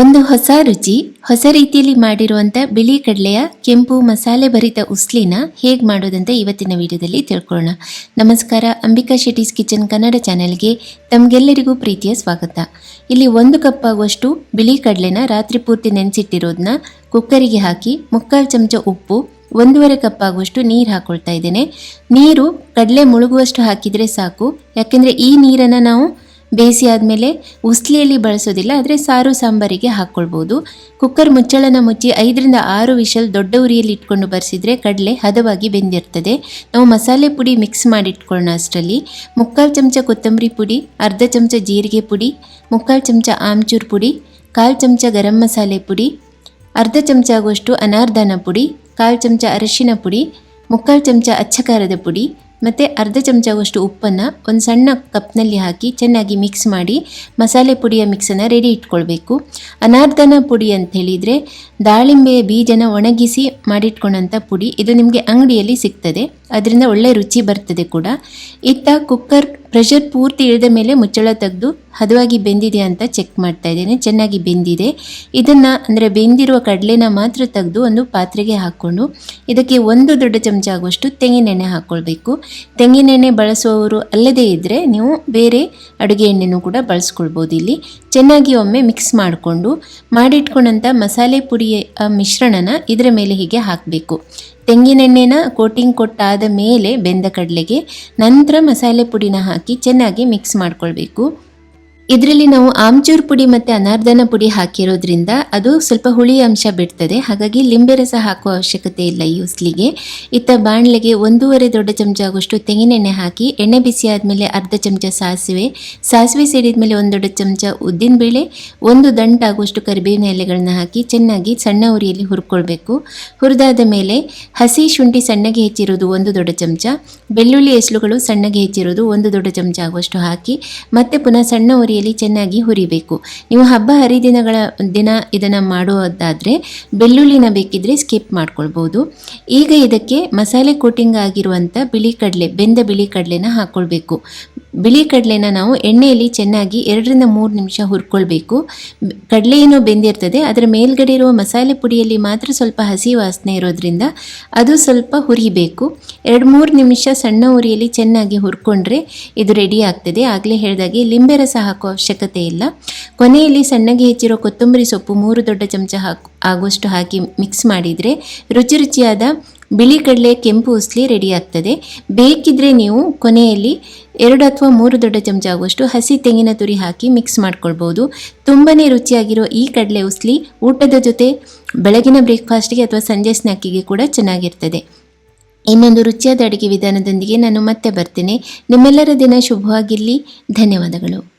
ಒಂದು ಹೊಸ ರುಚಿ, ಹೊಸ ರೀತಿಯಲ್ಲಿ ಮಾಡಿರುವಂಥ ಬಿಳಿ ಕಡಲೆಯ ಕೆಂಪು ಮಸಾಲೆ ಭರಿತ ಉಸ್ಲಿನ ಹೇಗೆ ಮಾಡೋದಂತ ಇವತ್ತಿನ ವಿಡಿಯೋದಲ್ಲಿ ತಿಳ್ಕೊಳ್ಳೋಣ. ನಮಸ್ಕಾರ, ಅಂಬಿಕಾ ಶೆಟ್ಟೀಸ್ ಕಿಚನ್ ಕನ್ನಡ ಚಾನೆಲ್ಗೆ ತಮಗೆಲ್ಲರಿಗೂ ಪ್ರೀತಿಯ ಸ್ವಾಗತ. ಇಲ್ಲಿ ಒಂದು ಕಪ್ ಆಗುವಷ್ಟು ಬಿಳಿ ಕಡಲೆನ ರಾತ್ರಿ ಪೂರ್ತಿ ನೆನೆಸಿಟ್ಟಿರೋದನ್ನ ಕುಕ್ಕರಿಗೆ ಹಾಕಿ ಮುಕ್ಕಾಲು ಚಮಚ ಉಪ್ಪು, ಒಂದೂವರೆ ಕಪ್ ಆಗುವಷ್ಟು ನೀರು ಹಾಕೊಳ್ತಾ ಇದ್ದೇನೆ. ನೀರು ಕಡಲೆ ಮುಳುಗುವಷ್ಟು ಹಾಕಿದರೆ ಸಾಕು. ಯಾಕೆಂದರೆ ಈ ನೀರನ್ನು ನಾವು ಬೇಯಿಸಿ ಆದಮೇಲೆ ಉಸ್ಲಿಯಲ್ಲಿ ಬಳಸೋದಿಲ್ಲ, ಆದರೆ ಸಾರು ಸಾಂಬಾರಿಗೆ ಹಾಕ್ಕೊಳ್ಬೋದು ಕುಕ್ಕರ್ ಮುಚ್ಚಳನ ಮುಚ್ಚಿ ಐದರಿಂದ ಆರು ವಿಷಲ್ ದೊಡ್ಡ ಉರಿಯಲ್ಲಿ ಇಟ್ಕೊಂಡು ಬರೆಸಿದರೆ ಕಡಲೆ ಹದವಾಗಿ ಬೆಂದಿರ್ತದೆ. ನಾವು ಮಸಾಲೆ ಪುಡಿ ಮಿಕ್ಸ್ ಮಾಡಿ ಇಟ್ಕೊಳ್ಳೋಣ ಅಷ್ಟರಲ್ಲಿ. ಮುಕ್ಕಾಲು ಚಮಚ ಕೊತ್ತಂಬರಿ ಪುಡಿ, ಅರ್ಧ ಚಮಚ ಜೀರಿಗೆ ಪುಡಿ, ಮುಕ್ಕಾಲು ಚಮಚ ಆಮ್ಚೂರ್ ಪುಡಿ, ಕಾಲು ಚಮಚ ಗರಂ ಮಸಾಲೆ ಪುಡಿ, ಅರ್ಧ ಚಮಚ ಆಗುವಷ್ಟು ಅನಾರ್ದಾನ ಪುಡಿ, ಕಾಲು ಚಮಚ ಅರಿಶಿನ ಪುಡಿ, ಮುಕ್ಕಾಲು ಚಮಚ ಅಚ್ಚಕಾರದ ಪುಡಿ ಮತ್ತು ಅರ್ಧ ಚಮಚವಷ್ಟು ಉಪ್ಪನ್ನು ಒಂದು ಸಣ್ಣ ಕಪ್ನಲ್ಲಿ ಹಾಕಿ ಚೆನ್ನಾಗಿ ಮಿಕ್ಸ್ ಮಾಡಿ ಮಸಾಲೆ ಪುಡಿಯ ಮಿಕ್ಸನ್ನು ರೆಡಿ ಇಟ್ಕೊಳ್ಬೇಕು. ಅನಾರ್ದನ ಪುಡಿ ಅಂತ ಹೇಳಿದರೆ ದಾಳಿಂಬೆಯ ಬೀಜನ ಒಣಗಿಸಿ ಮಾಡಿಟ್ಕೊಂಡಂಥ ಪುಡಿ ಇದು ನಿಮಗೆ ಅಂಗಡಿಯಲ್ಲಿ ಸಿಗ್ತದೆ. ಅದರಿಂದ ಒಳ್ಳೆ ರುಚಿ ಬರ್ತದೆ ಕೂಡ. ಇತ್ತ ಕುಕ್ಕರ್ ಪ್ರೆಷರ್ ಪೂರ್ತಿ ಇಳಿದ ಮೇಲೆ ಮುಚ್ಚಳ ತೆಗೆದು ಹದವಾಗಿ ಬೆಂದಿದೆ ಅಂತ ಚೆಕ್ ಮಾಡ್ತಾ ಇದ್ದೇನೆ. ಚೆನ್ನಾಗಿ ಬೆಂದಿದೆ. ಇದನ್ನು ಅಂದರೆ ಬೆಂದಿರುವ ಕಡಲೆನ ಮಾತ್ರ ತೆಗೆದು ಒಂದು ಪಾತ್ರೆಗೆ ಹಾಕ್ಕೊಂಡು ಇದಕ್ಕೆ ಒಂದು ದೊಡ್ಡ ಚಮಚ ಆಗುವಷ್ಟು ತೆಂಗಿನೆಣ್ಣೆ ಹಾಕ್ಕೊಳ್ಬೇಕು ತೆಂಗಿನೆಣ್ಣೆ ಬಳಸುವವರು ಅಲ್ಲದೇ ಇದ್ದರೆ ನೀವು ಬೇರೆ ಅಡುಗೆ ಎಣ್ಣೆನೂ ಕೂಡ ಬಳಸ್ಕೊಳ್ಬೋದು ಇಲ್ಲಿ. ಚೆನ್ನಾಗಿ ಒಮ್ಮೆ ಮಿಕ್ಸ್ ಮಾಡಿಕೊಂಡು ಮಾಡಿಟ್ಕೊಂಡಂಥ ಮಸಾಲೆ ಪುಡಿಯ ಮಿಶ್ರಣನ ಇದರ ಮೇಲೆ ಹೀಗೆ ಹಾಕಬೇಕು. ತೆಂಗಿನೆಣ್ಣೆನ ಕೋಟಿಂಗ್ ಕೊಟ್ಟಾದ ಮೇಲೆ ಬೆಂದ ಕಡಲೆಗೆ ನಂತರ ಮಸಾಲೆ ಪುಡಿನ ಹಾಕಿ ಚೆನ್ನಾಗಿ ಮಿಕ್ಸ್ ಮಾಡ್ಕೊಳ್ಬೇಕು. ಇದರಲ್ಲಿ ನಾವು ಆಮ್ಚೂರ್ ಪುಡಿ ಮತ್ತು ಅನಾರ್ದನ ಪುಡಿ ಹಾಕಿರೋದ್ರಿಂದ ಅದು ಸ್ವಲ್ಪ ಹುಳಿ ಅಂಶ ಬಿಡ್ತದೆ. ಹಾಗಾಗಿ ಲಿಂಬೆ ರಸ ಹಾಕುವ ಅವಶ್ಯಕತೆ ಇಲ್ಲ ಈ ಉಸ್ಲಿಗೆ. ಇತ್ತ ಬಾಣಲೆಗೆ ಒಂದೂವರೆ ದೊಡ್ಡ ಚಮಚ ಆಗುವಷ್ಟು ತೆಂಗಿನೆಣ್ಣೆ ಹಾಕಿ ಎಣ್ಣೆ ಬಿಸಿ ಆದಮೇಲೆ ಅರ್ಧ ಚಮಚ ಸಾಸಿವೆ. ಸಾಸಿವೆ ಸಿಡಿದ ಮೇಲೆ ಒಂದು ದೊಡ್ಡ ಚಮಚ ಉದ್ದಿನಬೇಳೆ, ಒಂದು ದಂಟಾಗುವಷ್ಟು ಕರಿಬೇವಿನ ಎಲೆಗಳನ್ನ ಹಾಕಿ ಚೆನ್ನಾಗಿ ಸಣ್ಣ ಉರಿಯಲ್ಲಿ ಹುರ್ಕೊಳ್ಬೇಕು. ಹುರಿದಾದ ಮೇಲೆ ಹಸಿ ಶುಂಠಿ ಸಣ್ಣಗೆ ಹೆಚ್ಚಿರೋದು ಒಂದು ದೊಡ್ಡ ಚಮಚ, ಬೆಳ್ಳುಳ್ಳಿ ಎಸ್ಲುಗಳು ಸಣ್ಣಗೆ ಹೆಚ್ಚಿರೋದು ಒಂದು ದೊಡ್ಡ ಚಮಚ ಆಗುವಷ್ಟು ಹಾಕಿ ಮತ್ತೆ ಪುನಃ ಸಣ್ಣ ಉರಿಯಲ್ಲಿ ಚೆನ್ನಾಗಿ ಹುರಿಬೇಕು. ನೀವು ಹಬ್ಬ ಹರಿದಿನಗಳ ದಿನ ಇದನ್ನು ಮಾಡೋದಾದರೆ ಬೆಳ್ಳುಳ್ಳಿನ ಬೇಕಿದ್ರೆ ಸ್ಕಿಪ್ ಮಾಡ್ಕೊಳ್ಬೋದು. ಈಗ ಇದಕ್ಕೆ ಮಸಾಲೆ ಕೋಟಿಂಗ್ ಆಗಿರುವಂಥ ಬಿಳಿ ಕಡಲೆ, ಬೆಂದ ಬಿಳಿ ಕಡಲೆನ ಹಾಕ್ಕೊಳ್ಬೇಕು ಬಿಳಿ ಕಡಲೆನ ನಾವು ಎಣ್ಣೆಯಲ್ಲಿ ಚೆನ್ನಾಗಿ ಎರಡರಿಂದ ಮೂರು ನಿಮಿಷ ಹುರ್ಕೊಳ್ಬೇಕು. ಕಡಲೆ ಏನೋ ಬೆಂದಿರ್ತದೆ, ಅದರ ಮೇಲ್ಗಡೆ ಇರುವ ಮಸಾಲೆ ಪುಡಿಯಲ್ಲಿ ಮಾತ್ರ ಸ್ವಲ್ಪ ಹಸಿ ವಾಸನೆ ಇರೋದ್ರಿಂದ ಅದು ಸ್ವಲ್ಪ ಹುರಿಬೇಕು. ಎರಡು ಮೂರು ನಿಮಿಷ ಸಣ್ಣ ಉರಿಯಲ್ಲಿ ಚೆನ್ನಾಗಿ ಹುರ್ಕೊಂಡ್ರೆ ಇದು ರೆಡಿ ಆಗ್ತದೆ. ಆಗಲೇ ಹೇಳಿದಾಗೆ ಲಿಂಬೆ ರಸ ಹಾಕೋ ಅವಶ್ಯಕತೆ ಇಲ್ಲ. ಕೊನೆಯಲ್ಲಿ ಸಣ್ಣಗೆ ಹೆಚ್ಚಿರೋ ಕೊತ್ತಂಬರಿ ಸೊಪ್ಪು ಮೂರು ದೊಡ್ಡ ಚಮಚ ಹಾಕು ಆಗುವಷ್ಟು ಹಾಕಿ ಮಿಕ್ಸ್ ಮಾಡಿದರೆ ರುಚಿ ರುಚಿಯಾದ ಬಿಳಿ ಕಡಲೆ ಕೆಂಪು ಉಸ್ಲಿ ರೆಡಿ ಆಗ್ತದೆ. ಬೇಕಿದ್ರೆ ನೀವು ಕೊನೆಯಲ್ಲಿ ಎರಡು ಅಥವಾ ಮೂರು ದೊಡ್ಡ ಚಮಚ ಆಗುವಷ್ಟು ಹಸಿ ತೆಂಗಿನ ತುರಿ ಹಾಕಿ ಮಿಕ್ಸ್ ಮಾಡ್ಕೊಳ್ಬೋದು. ತುಂಬಾ ರುಚಿಯಾಗಿರೋ ಈ ಕಡಲೆ ಉಸ್ಲಿ ಊಟದ ಜೊತೆ ಬೆಳಗಿನ ಬ್ರೇಕ್ಫಾಸ್ಟ್ಗೆ ಅಥವಾ ಸಂಜೆ ಸ್ನ್ಯಾಕಿಗೆ ಕೂಡ ಚೆನ್ನಾಗಿರ್ತದೆ. ಇನ್ನೊಂದು ರುಚಿಯಾದ ಅಡುಗೆ ವಿಧಾನದೊಂದಿಗೆ ನಾನು ಮತ್ತೆ ಬರ್ತೇನೆ. ನಿಮ್ಮೆಲ್ಲರ ದಿನ ಶುಭವಾಗಿರಲಿ. ಧನ್ಯವಾದಗಳು.